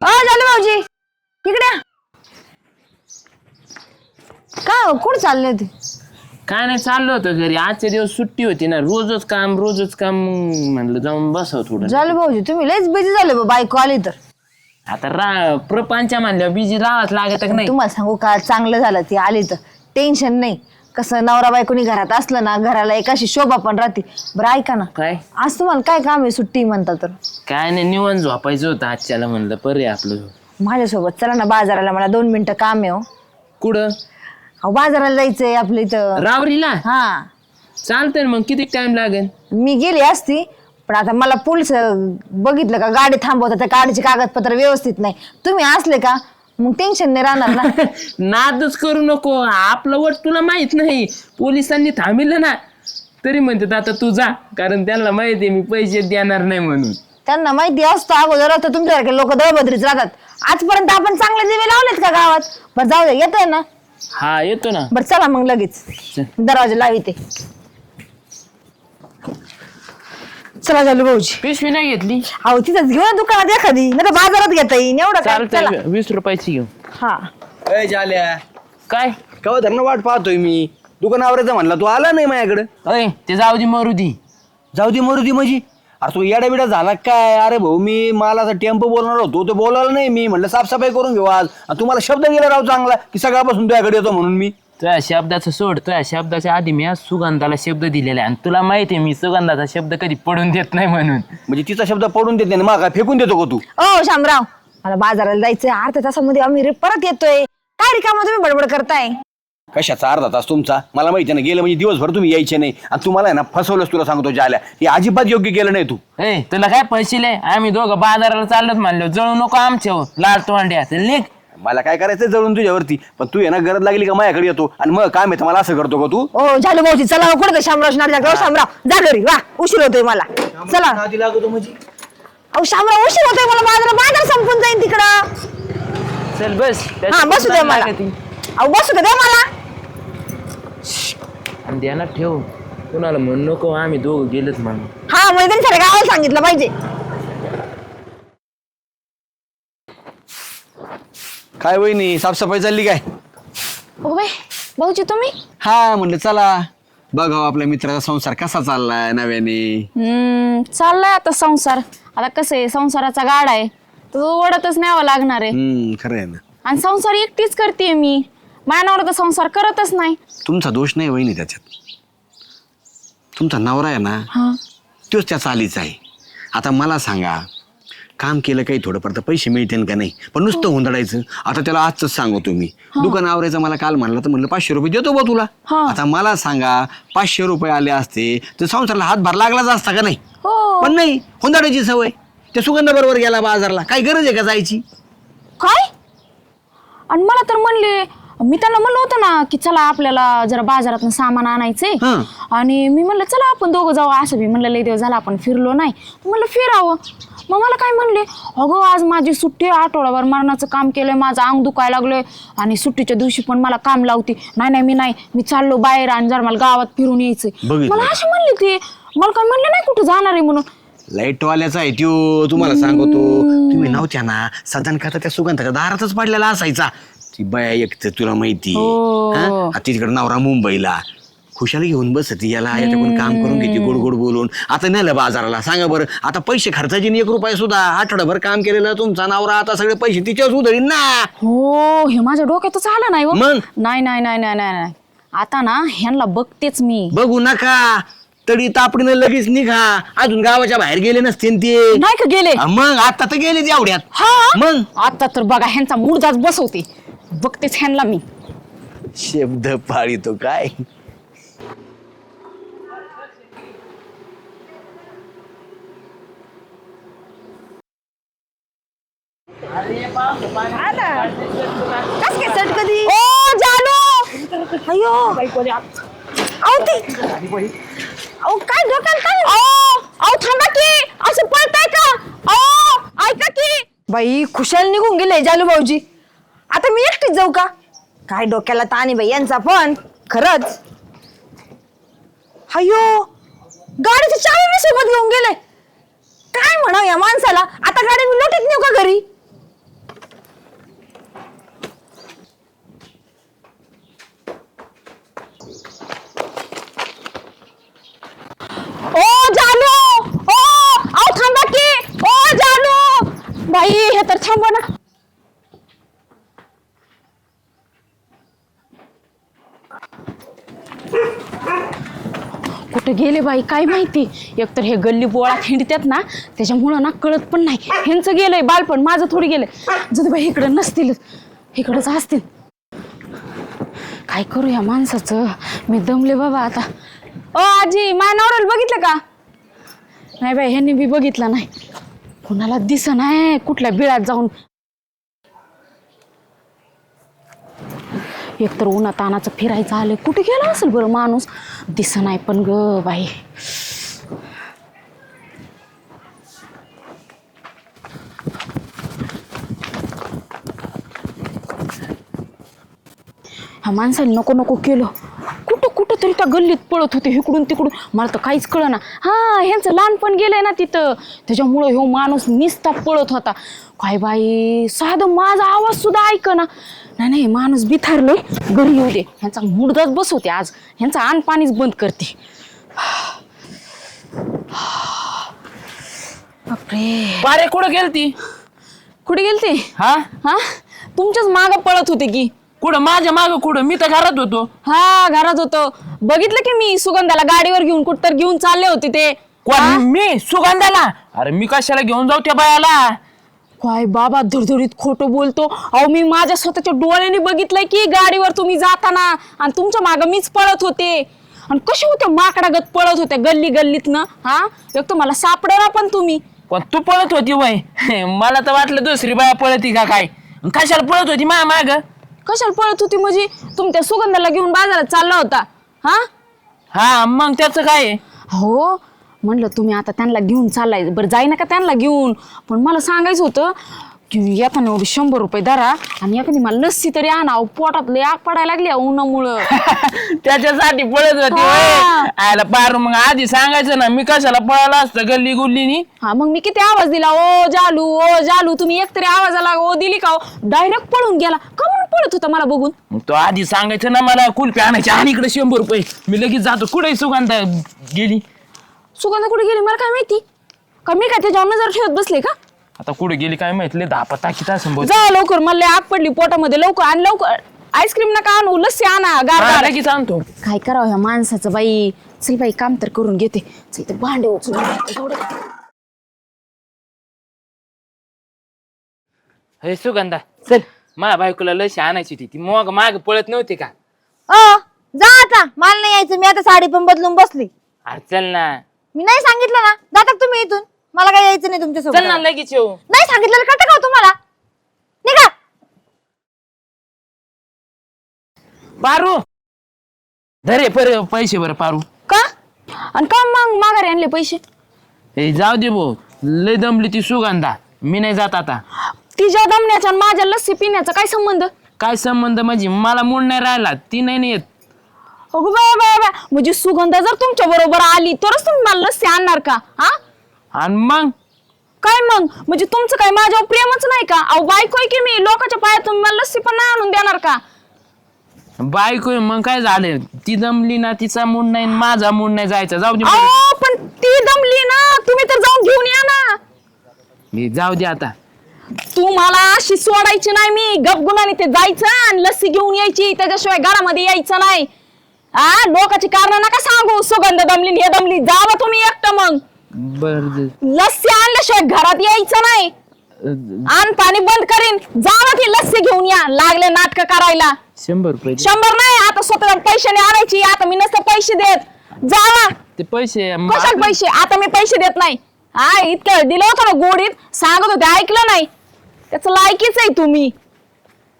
अ झालं भाऊजी. इकडे या. काय हो कुठं चालले होते? काय नाही चाललो होतं घरी. आजचे दिवस सुट्टी होती ना. रोजच काम रोजच काम. मग म्हणलं जाऊन बसाव थोडं. झालं भाऊजी तुम्ही लयच बिझी झाले बा बायको आली तर. आता रा प्रपंच म्हणल्यावर बिजी राहावंच लागत का नाही? तुम्हाला सांगू का चांगलं झालं ती आली तर. टेन्शन नाही. कसं नवरा बायकोनी घरात असलं ना घराला एकाशी शोभा पण राहते. बरं ऐका ना. काय? आज तुम्हाला काय काम आहे सुट्टी म्हणता तर? काय नाही निवांत झोपायचं होतं आजच्याला म्हणलं पर्याय आपलं. माझ्यासोबत चला ना बाजाराला मला दोन मिनिटं काम आहे हो. कुठं? अहो बाजाराला जायचंय आपल्या इथं. रावरीला? हा. चालतंय ना मग किती टाइम लागेल? मी गेली असती पण आता मला पोलीस बघितलं का गाडी थांबवतात त्या गाडीचे कागदपत्र व्यवस्थित नाही. तुम्ही असले का मग टेन्शन नाही राहणार ना. नादच करू नको. आपलं वट तुला माहीत नाही. पोलिसांनी थांबिलं ना. तरी म्हणतात आता तू जा. कारण त्यांना माहिती आहे मी पैसे देणार नाही म्हणून. त्यांना माहिती असतं अगोदर तर तुमच्यासारखे लोक दळबद्रीच राहतात. आजपर्यंत आपण चांगले दिवे लावलेत का गावात? बरं जाऊ दे येत ना? हा येतो ना. बरं चला मग लगेच. दरवाजा लाविते. चला झालं भाऊजी. पिशवी नाही घेतली. अहो तिथंच घेऊ ना दुकानात एखादी. नाही तर बाजारात घेता येईन एवढं काय? चला. चालतंय वीस रुपयाची घेऊ. हा. झाल्या काय? कवा धरणं वाट पाहतोय मी? दुकान आवरायचं म्हणला. तू आला नाही माझ्याकडे? अय ते जाऊ दे मारुती जाऊ दे मरू दे माझी. अरे तू येडा बिडा झाला काय? अरे भाऊ मी मला असं टेम्पो बोलणार होतो. तो बोलायला नाही. मी म्हणलं साफसफाई करून घेऊ आज. आणि तुम्हाला शब्द गेला राव चांगला की सकाळपासून तुझ्याकडे येतो म्हणून मी. तुझ्या शब्दाचं सोड तुझ्या शब्दाच्या आधी मी आज सुगंधाला शब्द दिलेला आहे. आणि तुला माहिती आहे मी सुगंधाचा शब्द कधी पडून देत नाही म्हणून. म्हणजे तिचा शब्द पडून देते ना मग काय फेकून देतो का तू? ओ शामराव मला बाजाराला जायचंय. अर्ध्या तासामध्ये आम्ही रे- परत येतोय. काय रिकामा तुम्ही बडबड करताय? कशाचा अर्धा तास तुमचा? मला माहिती आहे ना गेलं म्हणजे दिवसभर तुम्ही यायचे नाही. आणि तुम्हाला आहे ना फसवलंच तुला सांगतो जाल्या. हे अजिबात योग्य केलं नाही तू. ए तुला काय पैसे आम्ही दोघं बाजाराला चाललोच म्हणलो. जळू नको आमच्या लाल तोंड्या. लेख मला काय करायचं जळून तुझ्यावरती? पण तू आहे ना गरज लागली का माझ्याकडे येतो? आणि मग काय माहिती मला असं करतो का तू? ओ झालं भाऊजी चला हो, कुठं ते शामराव शामराव जा घरी वा उशीर होतोय मला. चला. लागतो म्हणजे. अहो शामराव उशीर होतोय मला बाजार बाजार संपून जाईन तिकडं. चल बस. हा बसू दे मला. अहो बसू दे मला. आणि ध्यानात ठेव. कुणाला म्हणू नको आम्ही दोघं गेलोच म्हणून. हा म्हणजे त्यांच्या गावाला सांगितलं पाहिजे. काय वहिनी साफसफाई चालली काय? होय भाऊजी तुम्ही? हा म्हणलं चला. बघाव आपल्या मित्राचा संसार कसा चाललाय नव्याने. हम्म, चाललाय आता संसार. आता कसं आहे संसाराचा गाडा आहे. तो ओढतच न्यावा लागणार आहे. हम्म खरं आहे ना. आणि संसार एकटीच करते मी. माझ्या तर संसार करतच नाही. तुमचा दोष नाही वहिनी त्याच्यात. तुमचा नवरा आहे ना हा. तोच त्या चालीचा आहे. आता मला सांगा काम केलं काही थोडंफार तर पैसे मिळतील का नाही? पण नुसतं हुंदडायचं. आता त्याला आजच सांगू तुम्ही दुकान आवरायचं मला काल म्हणलं तर म्हणलं पाचशे रुपये देतो बा तुला. हा. आता मला सांगा पाचशे रुपये आले असते तर संसाराला हातभार लागलाच असता का नाही? हो. पण नाही हुंदाडायची सवय. त्या सुगंधा बरोबर गेला बाजारला. काय गरज आहे का जायची? काय? आणि मला तर म्हणले मी त्यांना म्हणलं होतं ना की चला आपल्याला जरा बाजारातून सामान आणायचंय. हं. आणि मी म्हणलं चला आपण दोघं जाऊ. असं बी म्हणलं लई दिवस झाला आपण फिरलो नाही. म्हणलं फिरावं. मग मला काय म्हणले? अगं आज माझी सुट्टी आहे, आठवडाभर मरणाचं काम केलंय माझं अंग दुखायला लागलंय. आणि सुट्टीच्या दिवशी पण मला काम लावते. नाही नाही मी नाही. मी चाललो बाहेर आणि जरा मला गावात फिरून यायचंय. बघितलं. मला अशी म्हणली ती. मला काय म्हणलं नाही कुठं जाणार आहे म्हणून? लाइट वाल्याचा आहे त्यो. तुम्हाला सांगतो. तुम्ही नव्हत्या ना साधारण खाता त्या सुगंधाच्या दारातच पडलेला असायचा. ती बाया एक तर तुला माहिती हो. हा? तिकडे नवरा मुंबईला. खुशाली घेऊन बसती याला याच्याकडून काम करून घेते गोड गोड बोलून. आता नेलं बाजाराला सांगा बरं आता पैसे खर्चाचे एक रुपये सुद्धा आठवडाभर काम केलेलं तुमचा नवरा आता सगळे पैसे तिच्यावर उधळीन ना. हो हे माझ्या डोक्यातच आलं नाही हो. मग? नाही नाही नाही नाही नाही नाही. आता ना ह्यांना बघतेच मी. बघू नका. तडी तापडीनं लगेच निघा. अजून गावाच्या बाहेर गेले नसते ते. नाही का गेले? हा, मग? आता तर गेले एवढ्यात. हा? मग? आता तर बघा ह्यांचा मुर्दाच बसवते. बघतेच ह्यांना मी. शब्द पाळीतो काय? कस काय कधी? ओ जालो अयो! अहो ती अहो काय डोक्याला काय अहो अहो थांबा की. असं पळताय का? अहो ऐका की. बाई खुशाल निघून गेले जालू भाऊजी. आता मी एकटीच जाऊ का? काय डोक्याला ताणी बाई यांचा पण? खरंच. अयो गाडीचे चावी मी सोबत घेऊन गेले. काय म्हणाव या माणसाला? आता गाडी मी लोटीत नेऊ का घरी थांबा ना कुठे गेले बाई काय माहिती? एकतर हे गल्ली बोळा खिंडत्यात ना त्याच्यामुळं ना कळत पण नाही. ह्यांचं गेलंय बालपण माझं थोडी गेलंय. जर बाई इकडं नसतीलच इकडंच असतील. काय करू या माणसाचं? मी दमले बाबा आता. ओ आजी माय नवऱ्याला बघितलं का? नाही बाई ह्यांनी बी बघितलं नाही. कुणाला दिस नाही कुठल्या बिळात जाऊन एकतर उन्हा तानाचं फिरायचं आलं कुठे गेला असेल बरं माणूस? दिस नाही पण ग बाई. ह्या माणसाने नको नको केलं. त्या गल्लीत पळत होते इकडून तिकडून. मला तर काहीच कळना. हा ह्यांचं लहानपण गेलंय ना तिथं. त्याच्यामुळं ह्यो माणूस निस्ता पळत होता. काय बाई साधं माझा आवाज सुद्धा ऐक ना नाही नाही माणूस बिथारले घरी येऊ दे. ह्यांचा मुडदाच बसवते आज. ह्यांचा आण पाणीच बंद करते. बापरे. बारे कुठं गेलती? कुठे गेलते? हा? हा? तुमच्याच माग पळत होते की. कुठं? माझ्या माग कुठं? मी तर घरात होतो. हा घरात होतो. बघितलं की मी सुगंधाला गाडीवर घेऊन कुठतर घेऊन चालले होते ते? कोण? मी? सुगंधाला? अरे मी कशाला घेऊन जाऊ त्या बायाला? काय बाबा धडधडीत खोटं बोलतो. अहो मी माझ्या स्वतःच्या डोळ्याने बघितलंय की गाडीवर तुम्ही जाताना आणि तुमच्या मागं मीच पळत होते. आणि कसे होते माकडागत पळत होते गल्ली गल्लीतनं हा? एक तर मला सापडेना पण तुम्ही. पण तू पळत होती वय. मला तर वाटलं दुसरी बाया पळती का काय? कशाला पळत होती मा माग? कशाला पळत होती म्हणजे? तुमच्या सुगंधाला घेऊन बाजारात चालला होता. हा? हा मग त्याचं काय? आहे? हो म्हणलं तुम्ही आता त्यांना घेऊन चाललाय. बरं जाई नका त्यांना घेऊन? पण मला सांगायचं होतं येताना एवढे शंभर रुपये धरा. आणि एखादी मला लस्सी तरी आणा अहो, पोटात लय आग पडायला लागली अहो, उन्हामुळं. त्याच्यासाठी पळत होती हा. आयला पारू मग आधी सांगायचं ना मी कशाला पळाला असतं गल्ली गुल्लीनी? हा मग मी किती आवाज दिला? ओ जालू ओ जालू तुम्ही एकतरी आवाजाला ओ दिली का? डायरेक्ट पळून गेला. का म्हणून पळत होता मला बघून? मग तो आधी सांगायचं ना मला कुल्फी आणायची. आणि इकडे शंभर रुपये. मी लगेच जातो. कुठे सुगंधा गेली. सुगंध कुठे गेली? मला काय माहिती? का मी काय त्याच्यावर नजर ठेवत बसले का? आता कुठे गेली काय माहितले दहा पत्ता किती असं बोल जा लवकर मला लय आग पडली पोटामध्ये. लवकर आणि लवकर. आईस्क्रीम नका आणू लस्सी आणा गार गार. लगेच आणतो. काय करावं ह्या माणसाचं बाई? चल बाई काम तर करून घेते. चल ते भांडे उचलून एवढं. हे सुगंधा चल. माझ्या बायकोला लशी आणायची होती. ती मग माग पळत नव्हती का? अ जा आता. मला नाही यायचं. मी आता साडी पण बदलून बसली. अरे चल ना. मी नाही सांगितलं ना. जाता का तुम्ही इथून? मला काय यायचं नाही तुमच्या चल ना सोबत लगेच येऊ. नाही सांगितलं कळतं का हो तुम्हाला? निघा. पारू. धरे पर पैसे बरं पारू. का? आणि का मग माघारी आणले पैसे? हे जाऊ दे भाऊ. लय दमली ती सुगंधा. मी नाही जात आता. तिच्या दमण्याचा आणि माझ्या लस्सी पिण्याचा काय संबंध? काय संबंध म्हणजे? मला मूड नाही राहिला. ती नाही नाही येत. अगो बाय बाय बाय. म्हणजे सुगंधा जर तुमच्या बरोबर आली तरच तुम्ही मला लस्सी आणणार का? हा? आणि मग? काय मग? म्हणजे तुमचं काय माझ्यावर प्रेमच नाही का? अहो बायको आहे की मी? लोकांच्या पायात तुम्ही मला लस्सी पण नाही आणून देणार का? बायको आहे, मग काय झालं ती दमली ना तिचा मूड नाही आणि माझा मूड नाही जायचा. जाऊ दे अहो पण ती दमली ना. तुम्ही तर जाऊन घेऊन या ना. मी जाऊ दे आता. तू मला अशी सोडायची नाही मी. गपगुणाने ते जायचं आणि लस्सी घेऊन यायची. त्याच्याशिवाय घरामध्ये यायचं नाही. हा लोकांची कारण नका सांगू. सुगंध दमली आणि हे दमली. जावा तुम्ही एकटं मग. बर लस्सी आणल्याशिवाय घरात यायचं नाही. आण पाणी बंद करीन. जावा ती लस्सी घेऊन या. लागले नाटक करायला. शंभर रुपये दे. शंभर नाही आता स्वतः पैशाने आणायची. आता मी नसतं पैसे देत. जावा ते पैसे कशात पैसे? आता मी पैसे देत नाही. हा इतकं दिलं होतं ना गोडीत. सांगत होते ऐकलं नाही. त्याचं लायकीच आहे तुम्ही.